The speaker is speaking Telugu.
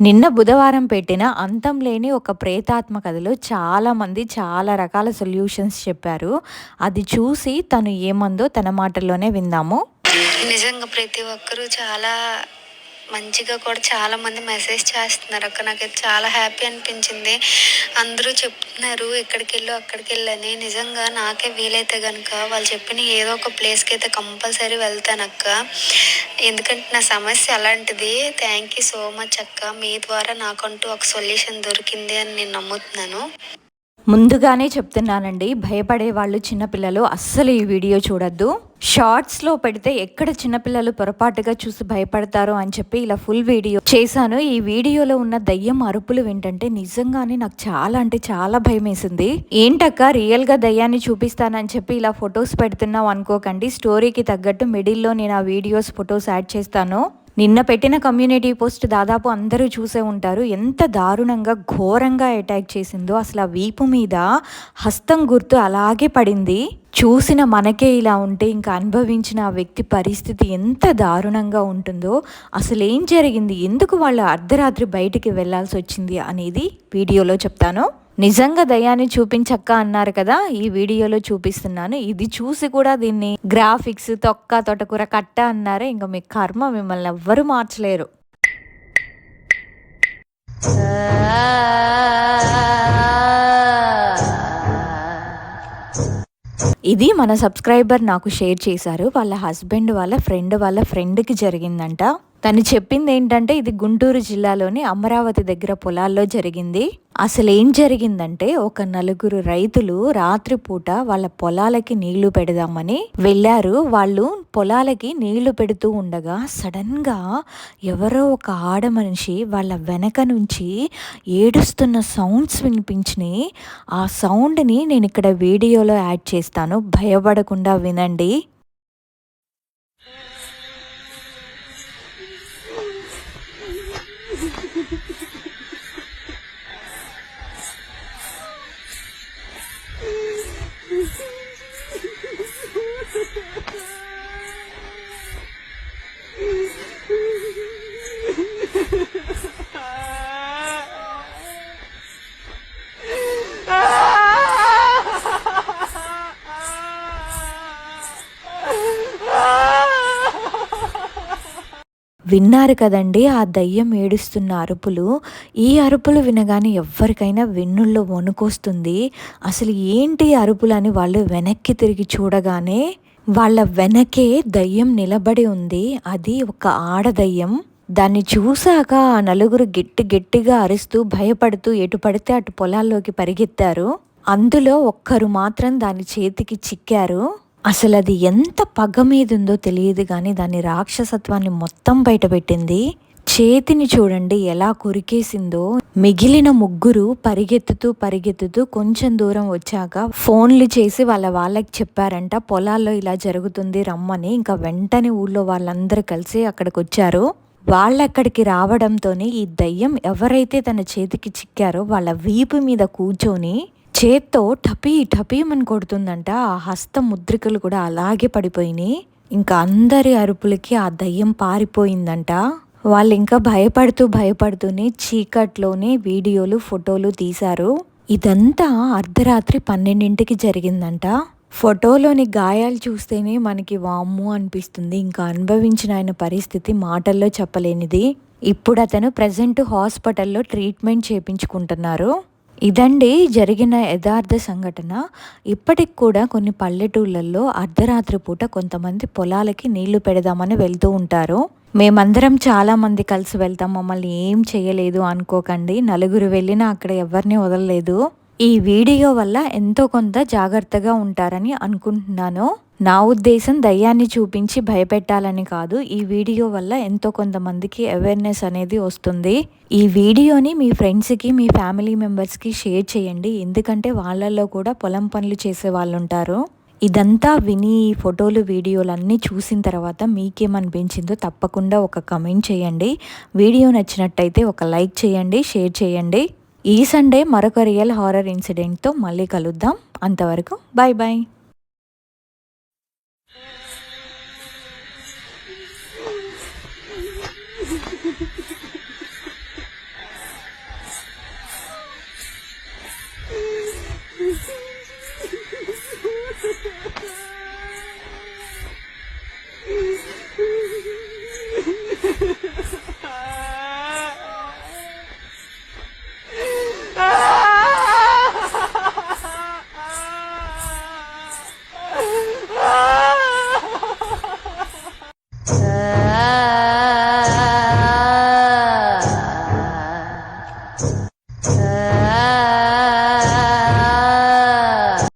నిన్న బుధవారం పెట్టిన అంతం లేని ఒక ప్రేతాత్మ కథలో చాలామంది చాలా రకాల సొల్యూషన్స్ చెప్పారు. అది చూసి తను ఏమందో తన మాటల్లోనే విందాము. నిజంగా ప్రతి ఒక్కరూ చాలా మంచిగా కూడా చాలా మంది మెసేజ్ చేస్తున్నారు. అక్క నాకైతే చాలా హ్యాపీ అనిపించింది. అందరూ చెప్తున్నారు ఇక్కడికి వెళ్ళు అక్కడికి వెళ్ళని నిజంగా నాకే వీలైతే కనుక వాళ్ళు చెప్పిన ఏదో ఒక ప్లేస్కి అయితే కంపల్సరీ వెళ్తాను అక్క. ఎందుకంటే నా సమస్య అలాంటిది. థ్యాంక్ యూ సో మచ్ అక్క. మీ ద్వారా నాకంటూ ఒక సొల్యూషన్ దొరికింది అని నేను నమ్ముతున్నాను. ముందుగానే చెప్తున్నానండి భయపడే వాళ్ళు చిన్నపిల్లలు అస్సలు ఈ వీడియో చూడొద్దు. షార్ట్స్లో పెడితే ఎక్కడ చిన్నపిల్లలు పొరపాటుగా చూసి భయపడతారో అని చెప్పి ఇలా ఫుల్ వీడియో చేశాను. ఈ వీడియోలో ఉన్న దయ్యం అరుపులు ఏంటంటే నిజంగానే నాకు చాలా అంటే చాలా భయం వేసింది ఏంటక్క రియల్గా దయ్యాన్ని చూపిస్తానని చెప్పి ఇలా ఫొటోస్ పెడుతున్నావు అనుకోకండి. స్టోరీకి తగ్గట్టు మిడిల్లో నేను ఆ వీడియోస్ ఫొటోస్ యాడ్ చేస్తాను. నిన్న పెట్టిన కమ్యూనిటీ పోస్ట్ దాదాపు అందరూ చూసే ఉంటారు. ఎంత దారుణంగా ఘోరంగా అటాక్ చేసిందో. అసలు ఆ వీపు మీద హస్తం గుర్తు అలాగే పడింది. చూసిన మనకే ఇలా ఉంటే ఇంకా అనుభవించిన ఆ వ్యక్తి పరిస్థితి ఎంత దారుణంగా ఉంటుందో అసలు ఏం జరిగింది? ఎందుకు వాళ్ళు అర్ధరాత్రి బయటికి వెళ్ళాల్సి వచ్చింది అనేది వీడియోలో చెప్తాను. నిజంగా దయాన్ని చూపించక్క అన్నారు కదా ఈ వీడియోలో చూపిస్తున్నాను. ఇది చూసి కూడా దీన్ని గ్రాఫిక్స్ తొక్క తొటకూర కట్ట అన్నారు ఇంకా మీ కర్మ మిమ్మల్ని ఎవ్వరు మార్చలేరు. ఇది మన సబ్స్క్రైబర్ నాకు షేర్ చేశారు. వాళ్ళ హస్బెండ్ వాళ్ళ ఫ్రెండ్ వాళ్ళ ఫ్రెండ్కి జరిగిందంట. తను చెప్పింది ఏంటంటే ఇది గుంటూరు జిల్లాలోని అమరావతి దగ్గర పొలాల్లో జరిగింది. అసలు ఏం జరిగిందంటే ఒక నలుగురు రైతులు రాత్రిపూట వాళ్ళ పొలాలకి నీళ్ళు పెడదామని వెళ్ళారు. వాళ్ళు పొలాలకి నీళ్ళు పెడుతూ ఉండగా సడన్గా ఎవరో ఒక ఆడ మనిషి వాళ్ళ వెనక నుంచి ఏడుస్తున్న సౌండ్స్ వినిపించినాయి. ఆ సౌండ్ని నేను ఇక్కడ వీడియోలో యాడ్ చేస్తాను. భయపడకుండా వినండి. విన్నారు కదండి ఆ దయ్యం ఏడుస్తున్న అరుపులు. ఈ అరుపులు వినగానే ఎవరికైనా వెన్నుల్లో వణుకొస్తుంది. అసలు ఏంటి అరుపులు అని వాళ్ళు వెనక్కి తిరిగి చూడగానే వాళ్ళ వెనకే దయ్యం నిలబడి ఉంది. అది ఒక ఆడదయ్యం దాన్ని చూశాక ఆ నలుగురు గట్టి గట్టిగా అరుస్తూ భయపడుతూ ఎటు పడితే అటు పొలాల్లోకి పరిగెత్తారు. అందులో ఒక్కరు మాత్రం దాని చేతికి చిక్కారు. అసలు అది ఎంత పగ మీద ఉందో తెలియదు కానీ దాని రాక్షసత్వాన్ని మొత్తం బయటపెట్టింది చేతిని చూడండి ఎలా కొరికేసిందో. మిగిలిన ముగ్గురు పరిగెత్తుతూ పరిగెత్తుతూ కొంచెం దూరం వచ్చాక ఫోన్లు చేసి వాళ్ళ వాళ్ళకి చెప్పారంట పొలాల్లో ఇలా జరుగుతుంది రమ్మని. ఇంకా వెంటనే ఊళ్ళో వాళ్ళందరూ కలిసి అక్కడికి వచ్చారు వాళ్ళక్కడికి రావడంతోనే ఈ దయ్యం ఎవరైతే తన చేతికి చిక్కారో వాళ్ళ వీపు మీద కూర్చొని చేత్తో టపీ టపీమని కొడుతుందంట. ఆ హస్త ముద్రికలు కూడా అలాగే పడిపోయినాయి. ఇంకా అందరి అరుపులకి ఆ దయ్యం పారిపోయిందంట. వాళ్ళు ఇంకా భయపడుతూ భయపడుతూనే చీకట్లోనే వీడియోలు ఫోటోలు తీశారు. ఇదంతా అర్ధరాత్రి పన్నెండింటికి జరిగిందంట. ఫోటోలోని గాయాలు చూస్తేనే మనకి వామ్ము అనిపిస్తుంది. ఇంకా అనుభవించిన ఆయన పరిస్థితి మాటల్లో చెప్పలేనిది. ఇప్పుడు అతను ప్రజెంట్ హాస్పిటల్లో ట్రీట్మెంట్ చేపించుకుంటున్నారు. ఇదండి జరిగిన యథార్థ సంఘటన. ఇప్పటికి కూడా కొన్ని పల్లెటూళ్ళల్లో అర్ధరాత్రి పూట కొంతమంది పొలాలకి నీళ్ళు పెడదామని వెళ్తూ ఉంటారు. మేమందరం చాలా మంది కలిసి వెళ్తాం మమ్మల్ని ఏం చేయలేదు అనుకోకండి. నలుగురు వెళ్ళినా అక్కడ ఎవరిని వదలలేదు. ఈ వీడియో వల్ల ఎంతో కొంత జాగ్రత్తగా ఉంటారని అనుకుంటున్నాను. నా ఉద్దేశం దయ్యాన్ని చూపించి భయపెట్టాలని కాదు ఈ వీడియో వల్ల ఎంతో కొంతమందికి అవేర్నెస్ అనేది వస్తుంది. ఈ వీడియోని మీ ఫ్రెండ్స్కి మీ ఫ్యామిలీ మెంబర్స్కి షేర్ చేయండి. ఎందుకంటే వాళ్ళల్లో కూడా పొలం పనులు చేసే వాళ్ళు ఉంటారు ఇదంతా విని ఈ ఫోటోలు వీడియోలు అన్నీ చూసిన తర్వాత మీకేమనిపించిందో తప్పకుండా ఒక కమెంట్ చేయండి. వీడియో నచ్చినట్టయితే ఒక లైక్ చేయండి షేర్ చేయండి. ఈ సండే మరొక రియల్ హారర్ ఇన్సిడెంట్తో మళ్ళీ కలుద్దాం. అంతవరకు బాయ్ బాయ్ Uh...